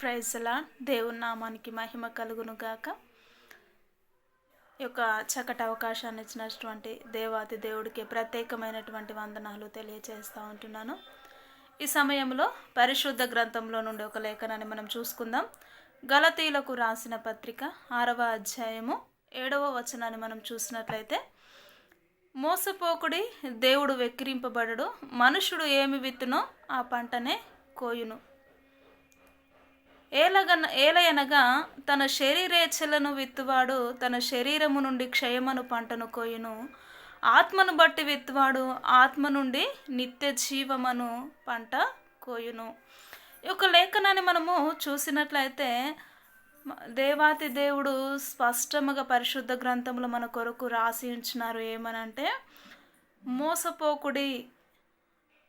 ప్రైజ్లా దేవుని నామానికి మహిమ కలుగును గాక. ఈ యొక్క చక్కటి అవకాశాన్ని ఇచ్చినటువంటి దేవాది దేవుడికి ప్రత్యేకమైనటువంటి వందనాలు తెలియజేస్తూ ఉంటున్నాను. ఈ సమయంలో పరిశుద్ధ గ్రంథంలో నుండి ఒక లేఖనాన్ని మనం చూసుకుందాం. గలతీలకు రాసిన పత్రిక ఆరవ అధ్యాయము ఏడవ వచనాన్ని మనం చూసినట్లయితే మోసపోకుడి దేవుడు వెక్కిరింపబడడు మనుషుడు ఏమి విత్తునో ఆ పంటనే కోయును. ఏలగన ఏలయనగా తన శరీరేచ్ఛలను విత్తువాడు తన శరీరము నుండి క్షయమను పంటను కోయును. ఆత్మను బట్టి విత్తువాడు ఆత్మ నుండి నిత్య జీవమను పంట కోయును. ఈ యొక్క లేఖనాన్ని మనము చూసినట్లయితే దేవాతి దేవుడు స్పష్టముగా పరిశుద్ధ గ్రంథంలో మన కొరకు రాసి ఉంచినారు. ఏమనంటే మోసపోకుడి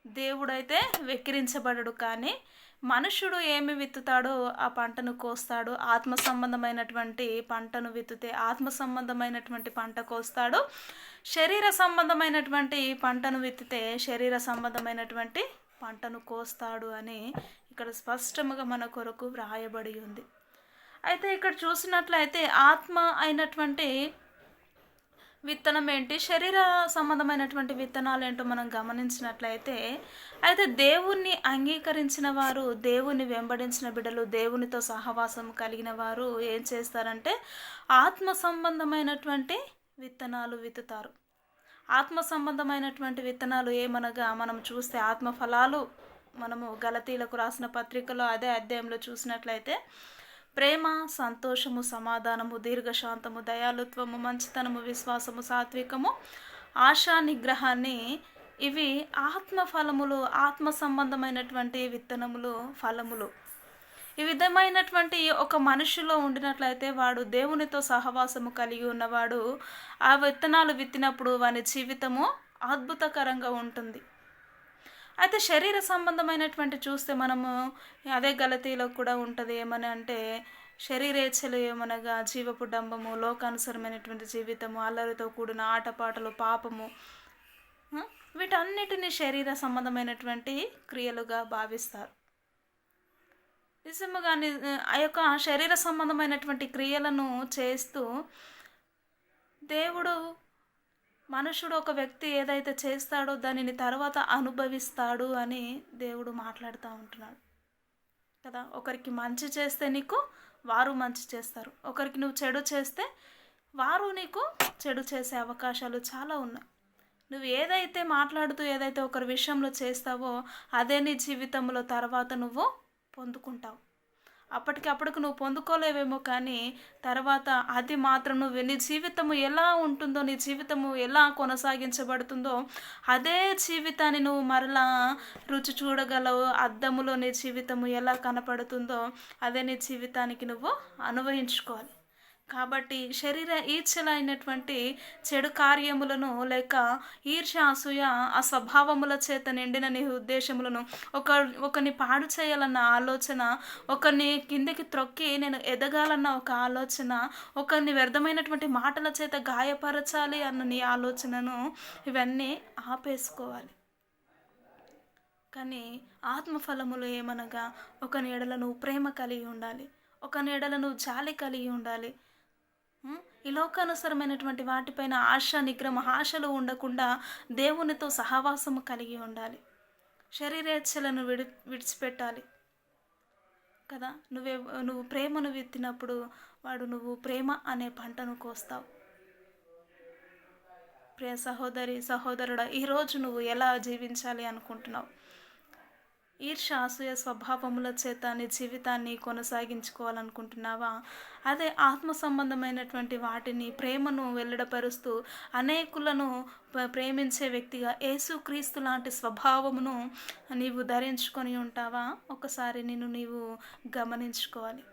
దేవుడైతే వెక్కిరించబడడు కానీ మనుషుడు ఏమి విత్తుతాడో ఆ పంటను కోస్తాడు. ఆత్మ సంబంధమైనటువంటి పంటను విత్తుతే ఆత్మ సంబంధమైనటువంటి పంట కోస్తాడు. శరీర సంబంధమైనటువంటి పంటను విత్తితే శరీర సంబంధమైనటువంటి పంటను కోస్తాడు అని ఇక్కడ స్పష్టముగా మన కొరకు వ్రాయబడి ఉంది. అయితే ఇక్కడ చూసినట్లయితే ఆత్మ అయినటువంటి విత్తనం ఏంటి? శరీర సంబంధమైనటువంటి విత్తనాలు ఏంటో మనం గమనించినట్లయితే అయితే దేవుణ్ణి అంగీకరించిన వారు దేవుణ్ణి వెంబడించిన బిడ్డలు దేవునితో సహవాసం కలిగిన వారు ఏం చేస్తారంటే ఆత్మ సంబంధమైనటువంటి విత్తనాలు విత్తుతారు. ఆత్మ సంబంధమైనటువంటి విత్తనాలు ఏమనగా మనం చూస్తే ఆత్మ ఫలాలు మనము గలతీలకు రాసిన పత్రికలో అదే అధ్యాయంలో చూసినట్లయితే ప్రేమ సంతోషము సమాధానము దీర్ఘశాంతము దయాలుత్వము మంచితనము విశ్వాసము సాత్వికము ఆశా నిగ్రహాన్ని ఇవి ఆత్మ ఫలములు ఆత్మ సంబంధమైనటువంటి విత్తనములు ఫలములు. ఈ విధమైనటువంటి ఒక మనిషిలో ఉండినట్లయితే వాడు దేవునితో సహవాసము కలిగి ఉన్నవాడు ఆ విత్తనాలు విత్తినప్పుడు వాని జీవితము అద్భుతకరంగా ఉంటుంది. అయితే శరీర సంబంధమైనటువంటి చూస్తే మనము అదే గలతీలో కూడా ఉంటుంది ఏమని అంటే శరీరేచ్ఛలు ఏమనగా జీవపు డంబము లోకానుసరమైనటువంటి జీవితము అల్లరితో కూడిన ఆటపాటలు పాపము వీటన్నిటిని శరీర సంబంధమైనటువంటి క్రియలుగా భావిస్తారు. నిజముగా ని- ఆ యొక్క శరీర సంబంధమైనటువంటి క్రియలను చేస్తూ దేవుడు మనుషుడు ఒక వ్యక్తి ఏదైతే చేస్తాడో దానిని తర్వాత అనుభవిస్తాడు అని దేవుడు మాట్లాడుతూ ఉంటున్నాడు. కదా? ఒకరికి మంచి చేస్తే నీకు వారు మంచి చేస్తారు. ఒకరికి నువ్వు చెడు చేస్తే వారు నీకు చెడు చేసే అవకాశాలు చాలా ఉన్నాయి. నువ్వు ఏదైతే మాట్లాడుతూ ఏదైతే ఒకరి విషయంలో చేస్తావో అదే నీ జీవితంలో తర్వాత నువ్వు పొందుకుంటావు. అప్పటికప్పటికి నువ్వు పొందుకోలేవేమో కానీ తర్వాత అది మాత్రం నువ్వు నీ జీవితము ఎలా ఉంటుందో నీ జీవితము ఎలా కొనసాగించబడుతుందో అదే జీవితాన్ని నువ్వు మరలా రుచి చూడగలవు అద్దములో నీ జీవితము ఎలా కనపడుతుందో అదే నీ జీవితానికి నువ్వు అనుభవించుకోవాలి కాబట్టి శరీర ఈర్చలైనటువంటి చెడు కార్యములను లేక ఈర్ష అసూయ ఆ స్వభావముల చేత నిండిన నీ ఉద్దేశములను ఒక ఒకరిని పాడు చేయాలన్న ఆలోచన ఒకరిని కిందకి త్రొక్కి నేను ఎదగాలన్న ఒక ఆలోచన ఒకరిని వ్యర్థమైనటువంటి మాటల చేత గాయపరచాలి అన్న నీ ఆలోచనను ఇవన్నీ ఆపేసుకోవాలి. కానీ ఆత్మఫలములు ఏమనగా ఒక నీడలను ప్రేమ కలిగి ఉండాలి ఒక నీడలను జాలి కలిగి ఉండాలి ఈ లోకానుసరమైనటువంటి వాటిపైన ఆశ నిగ్రహం ఆశలు ఉండకుండా దేవునితో సహవాసము కలిగి ఉండాలి. శరీరేచ్ఛలను విడి విడిచిపెట్టాలి. కదా? నువ్వే నువ్వు ప్రేమను విత్తినప్పుడు వాడు నువ్వు ప్రేమ అనే పంటను కోస్తావు. ప్రియ సహోదరి సహోదరుడా ఈరోజు నువ్వు ఎలా జీవించాలి అనుకుంటున్నావు? ఈర్ష అసూయ స్వభావముల చేత నీ జీవితాన్ని కొనసాగించుకోవాలనుకుంటున్నావా? అదే ఆత్మ సంబంధమైనటువంటి వాటిని ప్రేమను వెల్లడపరుస్తూ అనేకులను ప్రేమించే వ్యక్తిగా యేసుక్రీస్తు లాంటి స్వభావమును నీవు ధరించుకొని ఉంటావా? ఒకసారి నిన్ను నీవు గమనించుకోవాలి.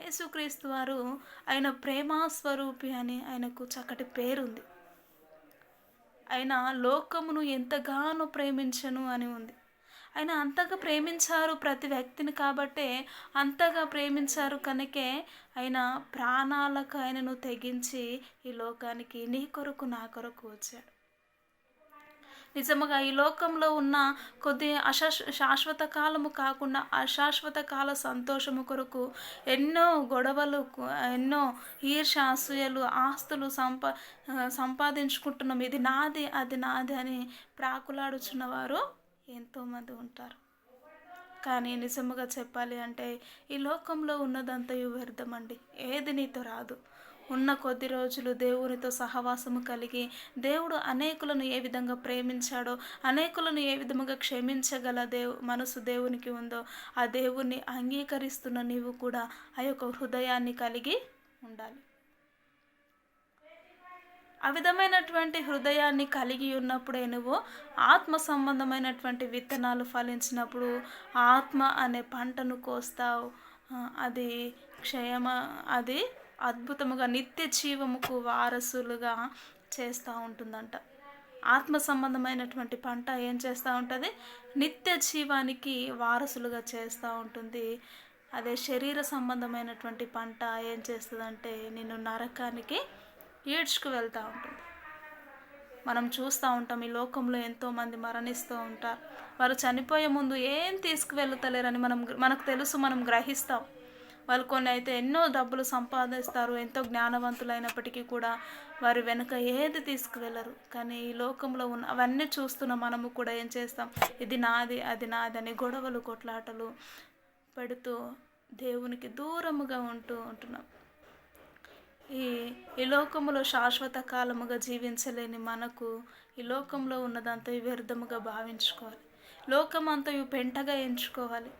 యేసుక్రీస్తు వారు ఆయన ప్రేమాస్వరూపి అని ఆయనకు చక్కటి పేరుంది. ఆయన లోకమును ఎంతగానో ప్రేమించను అని ఉంది. ఆయన అంతగా ప్రేమించారు ప్రతి వ్యక్తిని కాబట్టే అంతగా ప్రేమించారు కనుకే ఆయన ప్రాణాలకు ఆయనను తెగించి ఈ లోకానికి నీ కొరకు నా కొరకు వచ్చాడు. నిజముగా ఈ లోకంలో ఉన్న కొద్ది అశాశ్ శాశ్వత కాలము కాకుండా అశాశ్వత కాల సంతోషము కొరకు ఎన్నో గొడవలు ఎన్నో ఈర్ష అసూయలు ఆస్తులు సంపా సంపాదించుకుంటున్నాం. ఇది నాది అది నాది అని ప్రాకులాడుచున్న వారు ఎంతోమంది ఉంటారు. కానీ నిజముగా చెప్పాలి అంటే ఈ లోకంలో ఉన్నదంతయు వ్యర్థమండి. ఏది నీతో రాదు. ఉన్న కొద్ది రోజులు దేవునితో సహవాసము కలిగి దేవుడు అనేకులను ఏ విధంగా ప్రేమించాడో అనేకులను ఏ విధముగా క్షమించగల దేవు మనసు దేవునికి ఉందో ఆ దేవుణ్ణి అంగీకరిస్తున్న నీవు కూడా ఆ యొక్క హృదయాన్ని కలిగి ఉండాలి. ఆ విధమైనటువంటి హృదయాన్ని కలిగి ఉన్నప్పుడే నువ్వు ఆత్మ సంబంధమైనటువంటి విత్తనాలు ఫలించినప్పుడు ఆత్మ అనే పంటను కోస్తావు. అది క్షయమ అది అద్భుతముగా నిత్య జీవముకు వారసులుగా చేస్తూ ఉంటుందంట. ఆత్మ సంబంధమైనటువంటి పంట ఏం చేస్తూ ఉంటుంది? నిత్య జీవానికి వారసులుగా చేస్తూ ఉంటుంది. అదే శరీర సంబంధమైనటువంటి పంట ఏం చేస్తుందంటే నిన్ను నరకానికి ఈడ్చుకు వెళ్తూ ఉంటుంది. మనం చూస్తూ ఉంటాం ఈ లోకంలో ఎంతోమంది మరణిస్తూ ఉంటారు. వారు చనిపోయే ముందు ఏం తీసుకువెళ్తలేరని మనం మనకు తెలుసు మనం గ్రహిస్తాం. వాళ్ళు కొన్ని అయితే ఎన్నో డబ్బులు సంపాదిస్తారు ఎంతో జ్ఞానవంతులైనప్పటికీ కూడా వారి వెనుక ఏది తీసుకువెళ్ళరు. కానీ ఈ లోకంలో ఉన్న అవన్నీ చూస్తున్న మనము కూడా ఏం చేస్తాం? ఇది నాది అది నాది అని గొడవలు కొట్లాటలు పెడుతూ దేవునికి దూరముగా ఉంటూ ఉంటున్నాం. ఈ ఈ లోకములో శాశ్వత కాలముగా జీవించలేని మనకు ఈ లోకంలో ఉన్నదంతా వ్యర్థముగా భావించుకోవాలి. లోకం లోకమంతయు పెంటగా ఎంచుకోవాలి.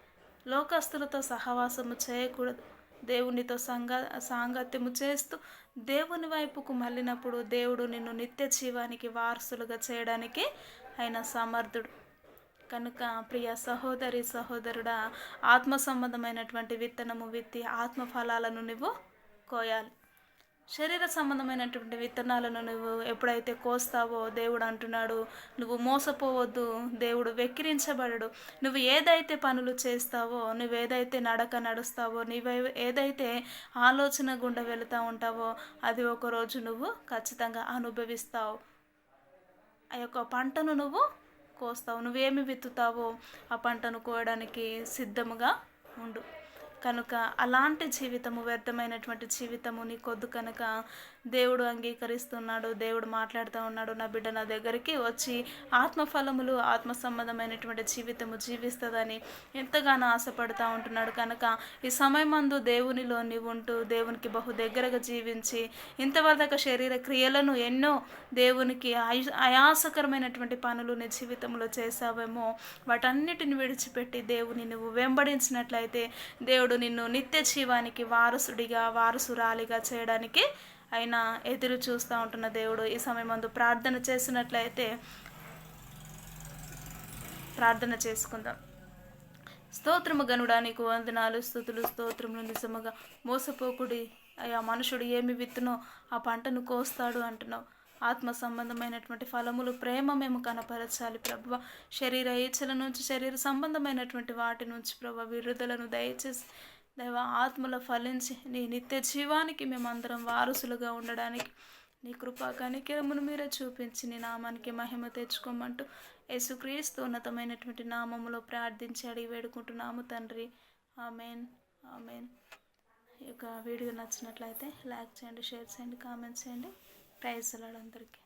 లోకస్తులతో సహవాసము చేయకూడదు. దేవునితో సంగ సాంగత్యము చేస్తూ దేవుని వైపుకు మళ్ళినప్పుడు దేవుడు నిన్ను నిత్య జీవానికి వారసులుగా చేయడానికి ఆయన సమర్థుడు. కనుక ప్రియ సహోదరి సహోదరుడా ఆత్మ సంబంధమైనటువంటి విత్తనము విత్తి ఆత్మఫలాలను నువ్వు కోయాలి. శరీర సంబంధమైనటువంటి విత్తనాలను నువ్వు ఎప్పుడైతే కోస్తావో దేవుడు అంటున్నాడు నువ్వు మోసపోవద్దు దేవుడు వెక్కిరించబడడు. నువ్వు ఏదైతే పనులు చేస్తావో నువ్వు ఏదైతే నడక నడుస్తావో నువ్వు ఏదైతే ఆలోచన గుండా వెళుతూ ఉంటావో అది ఒకరోజు నువ్వు ఖచ్చితంగా అనుభవిస్తావు. ఆ యొక్క పంటను నువ్వు కోస్తావు. నువ్వేమి విత్తుతావో ఆ పంటను కోయడానికి సిద్ధముగా ఉండు. కనుక అలాంటి జీవితము వ్యర్థమైనటువంటి జీవితము నీ కొద్దు కనుక దేవుడు అంగీకరిస్తున్నాడు దేవుడు మాట్లాడుతూ ఉన్నాడు నా బిడ్డ నా దగ్గరికి వచ్చి ఆత్మఫలములు ఆత్మ సంబంధమైనటువంటి జీవితము జీవిస్తుందని ఎంతగానో ఆశపడుతూ ఉంటున్నాడు. కనుక ఈ సమయమందు దేవునిలో నీవు ఉంటూ దేవునికి బహు దగ్గరగా జీవించి ఇంతవరకు శరీర క్రియలను ఎన్నో దేవునికి ఆయ- ఆయాసకరమైనటువంటి పనులు నీ జీవితంలో చేసావేమో వాటన్నిటిని విడిచిపెట్టి దేవుని నువ్వు వెంబడించినట్లయితే దేవుడు నిన్ను నిత్య జీవానికి వారసుడిగా వారసురాలిగా చేయడానికి ఆయన ఎదురు చూస్తూ ఉంటున్న దేవుడు. ఈ సమయమందు ప్రార్థన చేసినట్లయితే ప్రార్థన చేసుకుందాం. స్తోత్రము గనుడా నీకు వందనాలు స్థుతులు స్తోత్రములు నిజముగా మోసపోకుడి అయ్యా మనుషుడు ఏమి విత్తునో ఆ పంటను కోస్తాడు అంటున్నావు. ఆత్మ సంబంధమైనటువంటి ఫలములు ప్రేమ మేము కనపరచాలి ప్రభు. శరీర ఈచల నుంచి శరీర సంబంధమైనటువంటి వాటి నుంచి ప్రభు విడుదలను దయచేసి దైవ ఆత్మలో ఫలించి నీ నిత్య జీవానికి మేమందరం వారసులుగా ఉండడానికి నీ కృపా కనికిరమును మీరే చూపించి నీ నామానికి మహిమ తెచ్చుకోమంటూ యేసుక్రీస్తు ఉన్నతమైనటువంటి నామములో ప్రార్థించి అడిగి వేడుకుంటున్నాము తండ్రి. ఆమెన్. ఆమెన్. ఈ యొక్క వీడియో నచ్చినట్లయితే లైక్ చేయండి షేర్ చేయండి కామెంట్ చేయండి. ప్రైజ్ అందరికీ